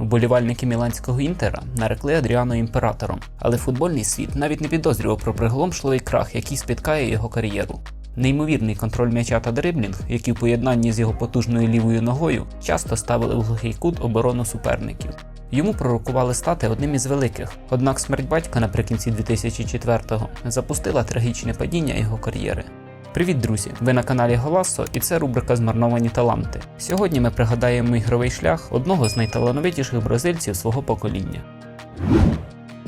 Вболівальники міланського інтера нарекли Адріано імператором, але футбольний світ навіть не підозрював про приголомшливий крах, який спіткає його кар'єру. Неймовірний контроль м'яча та дриблінг, які в поєднанні з його потужною лівою ногою часто ставили в глухий кут оборону суперників. Йому пророкували стати одним із великих, однак смерть батька наприкінці 2004-го запустила трагічне падіння його кар'єри. Привіт, друзі! Ви на каналі Голасо і це рубрика Змарновані таланти. Сьогодні ми пригадаємо ігровий шлях одного з найталановитіших бразильців свого покоління.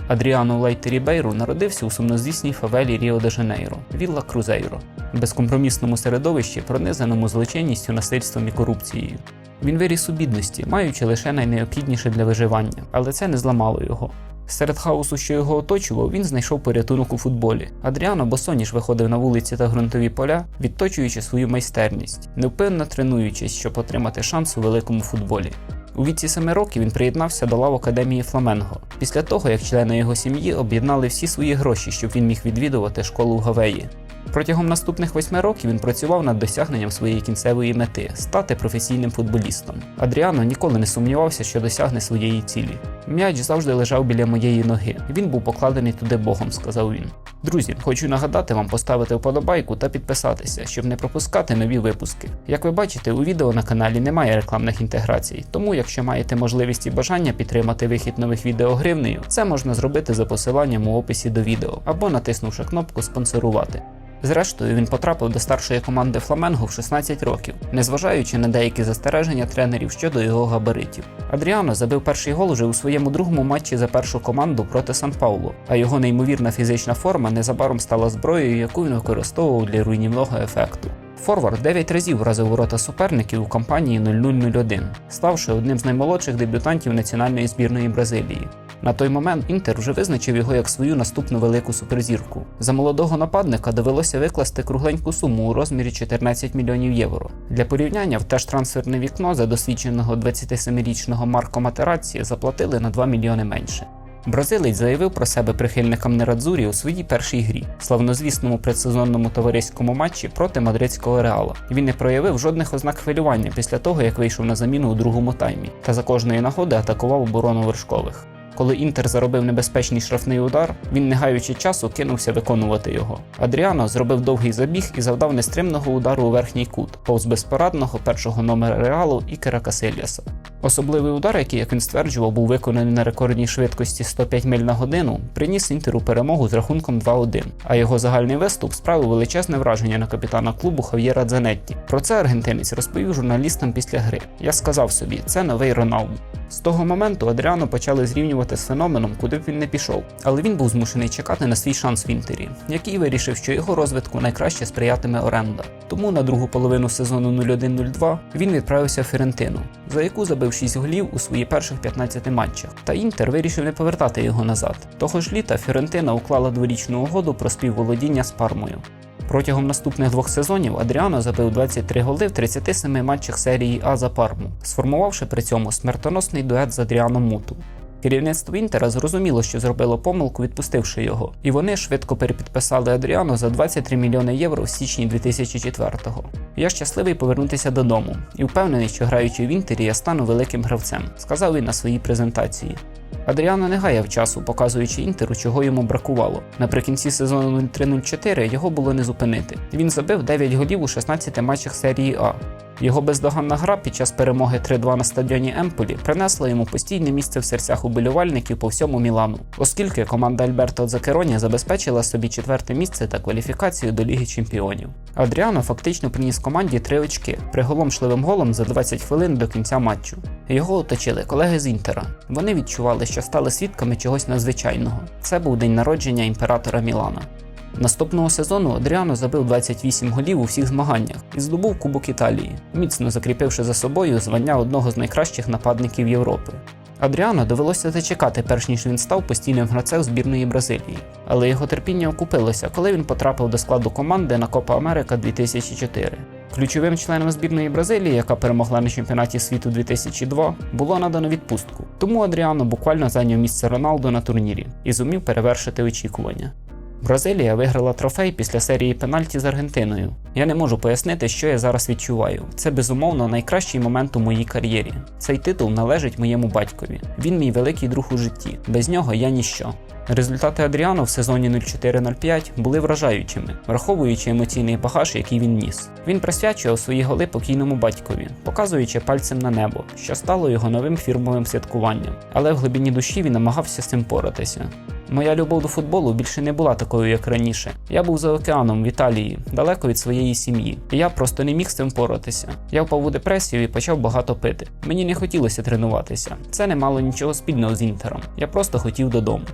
Адріано Лейте Рібейру народився у сумнозвісній фавелі Ріо де Жанейро, Вілла Крузейро, в безкомпромісному середовищі, пронизаному злочинністю, насильством і корупцією. Він виріс у бідності, маючи лише найнеобхідніше для виживання, але це не зламало його. Серед хаосу, що його оточував, він знайшов порятунок у футболі. Адріано босоніж виходив на вулиці та ґрунтові поля, відточуючи свою майстерність, невпинно тренуючись, щоб отримати шанс у великому футболі. У віці семи років він приєднався до лав Академії Фламенго, після того як члени його сім'ї об'єднали всі свої гроші, щоб він міг відвідувати школу в Гавеї. Протягом наступних восьми років він працював над досягненням своєї кінцевої мети стати професійним футболістом. Адріано ніколи не сумнівався, що досягне своєї цілі. М'яч завжди лежав біля моєї ноги. Він був покладений туди Богом, сказав він. Друзі, хочу нагадати вам поставити вподобайку та підписатися, щоб не пропускати нові випуски. Як ви бачите, у відео на каналі немає рекламних інтеграцій, тому якщо маєте можливість і бажання підтримати вихід нових відео гривнею, це можна зробити за посиланням у описі до відео або натиснувши кнопку спонсорувати. Зрештою, він потрапив до старшої команди Фламенго в 16 років, незважаючи на деякі застереження тренерів щодо його габаритів. Адріано забив перший гол вже у своєму другому матчі за першу команду проти Сан Паулу, а його неймовірна фізична форма незабаром стала зброєю, яку він використовував для руйнівного ефекту. Форвард 9 разів вразив ворота суперників у кампанії 0001, ставши одним з наймолодших дебютантів національної збірної Бразилії. На той момент Інтер вже визначив його як свою наступну велику суперзірку. За молодого нападника довелося викласти кругленьку суму у розмірі 14 мільйонів євро. Для порівняння в теж трансферне вікно за досвідченого 27-річного Марко Матераці заплатили на 2 мільйони менше. Бразилець заявив про себе прихильникам Нерадзурі у своїй першій грі, славнозвісному предсезонному товариському матчі проти мадридського реала. Він не проявив жодних ознак хвилювання після того, як вийшов на заміну у другому таймі, та за кожної нагоди атакував оборону вершкових. Коли Інтер заробив небезпечний штрафний удар, він, не гаючи часу, кинувся виконувати його. Адріано зробив довгий забіг і завдав нестримного удару у верхній кут, повз безпорадного першого номера реалу Ікера Касильяса. Особливий удар, який, як він стверджував, був виконаний на рекордній швидкості 105 миль на годину, приніс Інтеру перемогу з рахунком 2-1, а його загальний виступ справив величезне враження на капітана клубу Хав'єра Дзанетті. Про це аргентинець розповів журналістам після гри. Я сказав собі, це новий Роналду. З того моменту Адріано почали зрівнювати з феноменом, куди б він не пішов, але він був змушений чекати на свій шанс в інтері, який вирішив, що його розвитку найкраще сприятиме оренда. Тому на другу половину сезону 01-02 він відправився в Ферентину, за яку забив 6 голів у своїх перших 15 матчах. Та Інтер вирішив не повертати його назад. Того ж літа Фіорентина уклала дворічну угоду про співволодіння з Пармою. Протягом наступних двох сезонів Адріано забив 23 голи в 37 матчах серії А за Парму, сформувавши при цьому смертоносний дует з Адріано Муту. Керівництво Інтера зрозуміло, що зробило помилку, відпустивши його, і вони швидко перепідписали Адріано за 23 мільйони євро в січні 2004-го. Я щасливий повернутися додому і впевнений, що граючи в Інтері, я стану великим гравцем, сказав він на своїй презентації. Адріано не гаяв часу, показуючи інтеру, чого йому бракувало. Наприкінці сезону 03-04 його було не зупинити. Він забив 9 голів у 16 матчах серії А. Його бездоганна гра під час перемоги 3-2 на стадіоні Емполі принесла йому постійне місце в серцях уболівальників по всьому Мілану, оскільки команда Альберто Дзакероні забезпечила собі четверте місце та кваліфікацію до Ліги Чемпіонів. Адріано фактично приніс команді три очки приголомшливим голом за 20 хвилин до кінця матчу. Його оточили колеги з Інтера. Вони відчували, що стали свідками чогось надзвичайного. Це був день народження імператора Мілана. Наступного сезону Адріано забив 28 голів у всіх змаганнях і здобув Кубок Італії, міцно закріпивши за собою звання одного з найкращих нападників Європи. Адріано довелося зачекати, перш ніж він став постійним гравцем збірної Бразилії, але його терпіння окупилося, коли він потрапив до складу команди на Копа Америка 2004. Ключовим членом збірної Бразилії, яка перемогла на чемпіонаті світу 2002, було надано відпустку. Тому Адріано буквально зайняв місце Роналду на турнірі і зумів перевершити очікування. Бразилія виграла трофей після серії пенальті з Аргентиною. Я не можу пояснити, що я зараз відчуваю. Це безумовно найкращий момент у моїй кар'єрі. Цей титул належить моєму батькові. Він мій великий друг у житті. Без нього я ніщо. Результати Адріано в сезоні 04-05 були вражаючими, враховуючи емоційний багаж, який він ніс. Він присвячував свої голи покійному батькові, показуючи пальцем на небо, що стало його новим фірмовим святкуванням. Але в глибині душі він намагався з цим поратися. Моя любов до футболу більше не була такою, як раніше. Я був за океаном в Італії, далеко від своєї сім'ї, і я просто не міг з цим поратися. Я впав у депресію і почав багато пити. Мені не хотілося тренуватися. Це не мало нічого спільного з інтером. Я просто хотів додому.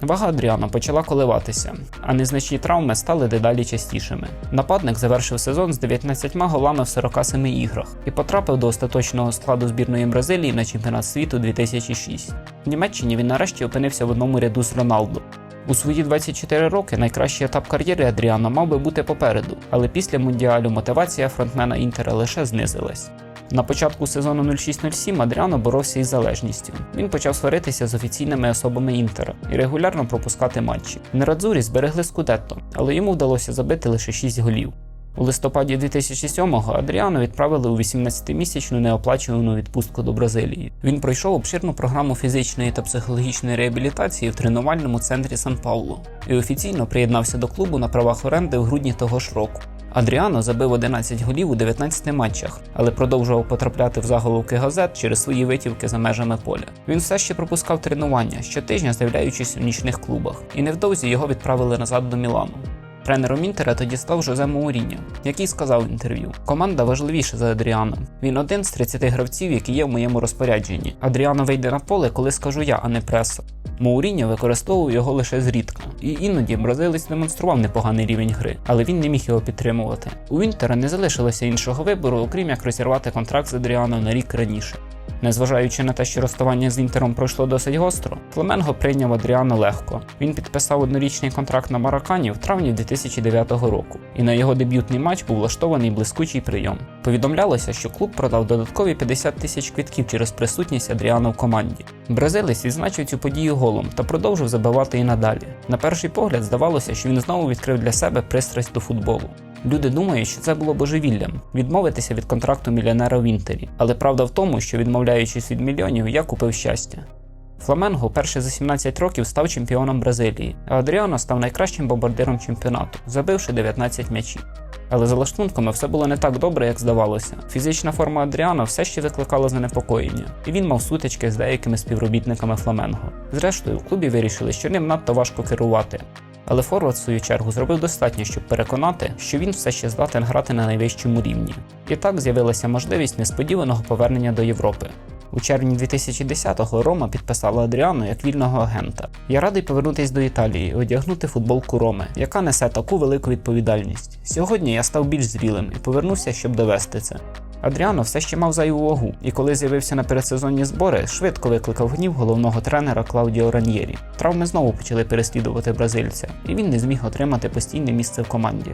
Вага Адріана почала коливатися, а незначні травми стали дедалі частішими. Нападник завершив сезон з 19 голами в 47 іграх і потрапив до остаточного складу збірної Бразилії на чемпіонат світу 2006. В Німеччині він нарешті опинився в одному ряду з Роналду. У свої 24 роки найкращий етап кар'єри Адріана мав би бути попереду, але після мундіалю мотивація фронтмена Інтера лише знизилась. На початку сезону 06-07 Адріано боровся із залежністю. Він почав сваритися з офіційними особами Інтера і регулярно пропускати матчі. Нерадзурі зберегли скудетто, але йому вдалося забити лише 6 голів. У листопаді 2007-го Адріано відправили у 18-місячну неоплачувану відпустку до Бразилії. Він пройшов обширну програму фізичної та психологічної реабілітації в тренувальному центрі Сан Паулу і офіційно приєднався до клубу на правах оренди в грудні того ж року. Адріано забив 11 голів у 19 матчах, але продовжував потрапляти в заголовки газет через свої витівки за межами поля. Він все ще пропускав тренування, щотижня з'являючись у нічних клубах, і невдовзі його відправили назад до Мілану. Тренером Інтера тоді став Жозе Мауріньо, який сказав в інтерв'ю: Команда важливіша за Адріаном. Він один з 30 гравців, які є в моєму розпорядженні. Адріано вийде на поле, коли скажу я, а не преса. Мауріньо використовував його лише зрідка, і іноді бразилець демонстрував непоганий рівень гри, але він не міг його підтримувати. У Інтера не залишилося іншого вибору, окрім як розірвати контракт з Адріано на рік раніше. Незважаючи на те, що розставання з інтером пройшло досить гостро, Фламенго прийняв Адріано легко. Він підписав однорічний контракт на Маракані в травні 2009 року, і на його дебютний матч був влаштований блискучий прийом. Повідомлялося, що клуб продав додаткові 50 тисяч квитків через присутність Адріано в команді. Бразилець відзначив цю подію голом та продовжив забивати і надалі. На перший погляд здавалося, що він знову відкрив для себе пристрасть до футболу. Люди думають, що це було божевіллям відмовитися від контракту мільйонера в Інтері, але правда в тому, що відмовляючись від мільйонів, я купив щастя. Фламенго перший за 17 років став чемпіоном Бразилії, а Адріано став найкращим бомбардиром чемпіонату, забивши 19 м'ячів. Але за лаштунками все було не так добре, як здавалося. Фізична форма Адріано все ще викликала занепокоєння, і він мав сутички з деякими співробітниками Фламенго. Зрештою, в клубі вирішили, що ним надто важко керувати. Але Форвард, в свою чергу, зробив достатньо, щоб переконати, що він все ще здатен грати на найвищому рівні. І так з'явилася можливість несподіваного повернення до Європи. У червні 2010-го Рома підписала Адріану як вільного агента. Я радий повернутися до Італії і одягнути футболку Роми, яка несе таку велику відповідальність. Сьогодні я став більш зрілим і повернувся, щоб довести це. Адріано все ще мав зайву вагу, і коли з'явився на передсезонні збори, швидко викликав гнів головного тренера Клаудіо Раньєрі. Травми знову почали переслідувати бразильця, і він не зміг отримати постійне місце в команді.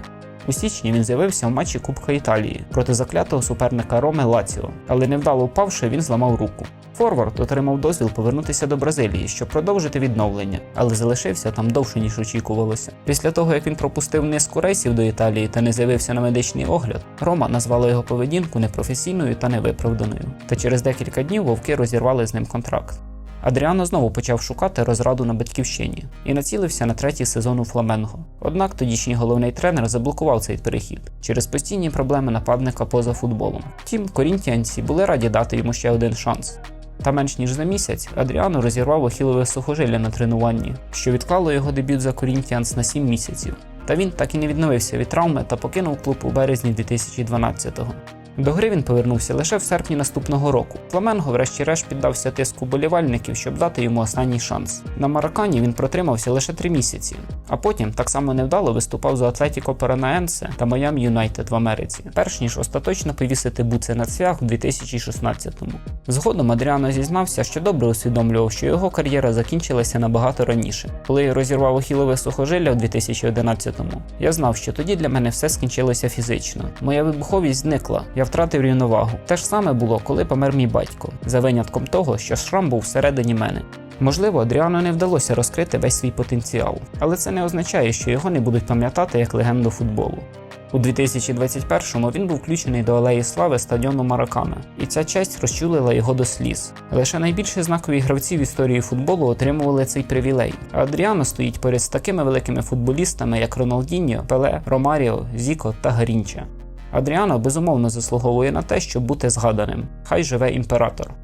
У січні він з'явився в матчі Кубка Італії проти заклятого суперника Роми Лаціо, але невдало впавши, він зламав руку. Форвард отримав дозвіл повернутися до Бразилії, щоб продовжити відновлення, але залишився там довше ніж очікувалося. Після того як він пропустив низку рейсів до Італії та не з'явився на медичний огляд, Рома назвала його поведінку непрофесійною та невиправданою. Та через декілька днів вовки розірвали з ним контракт. Адріано знову почав шукати розраду на батьківщині і націлився на третій сезон у Фламенго. Однак тодішній головний тренер заблокував цей перехід через постійні проблеми нападника поза футболом. Втім, корінтіанці були раді дати йому ще один шанс. Та менш ніж за місяць Адріано розірвав ахілове сухожилля на тренуванні, що відклало його дебют за Корінтіанс на 7 місяців. Та він так і не відновився від травми та покинув клуб у березні 2012-го. До гри він повернувся лише в серпні наступного року. Фламенго, врешті-решт, піддався тиску болівальників, щоб дати йому останній шанс. На Маракані він протримався лише три місяці, а потім так само невдало виступав за Атлетіко Паранаенсе та Майами Юнайтед в Америці, перш ніж остаточно повісити буци на цвях у 2016-му. Згодом Адріано зізнався, що добре усвідомлював, що його кар'єра закінчилася набагато раніше. Коли я розірвав охілове сухожилля у 2011-му, я знав, що тоді для мене все скінчилося фізично. Моя вибуховість зникла. Я втратив рівновагу. Те ж саме було, коли помер мій батько, за винятком того, що шрам був всередині мене. Можливо, Адріано не вдалося розкрити весь свій потенціал, але це не означає, що його не будуть пам'ятати як легенду футболу. У 2021-му він був включений до алеї слави стадіону Маракана, і ця честь розчулила його до сліз. Лише найбільше знакові гравці в історії футболу отримували цей привілей. А Адріано стоїть поряд з такими великими футболістами, як Роналдіньо, Пеле, Ромаріо, Зіко та Гарінча. Адріано безумовно заслуговує на те, щоб бути згаданим. Хай живе імператор.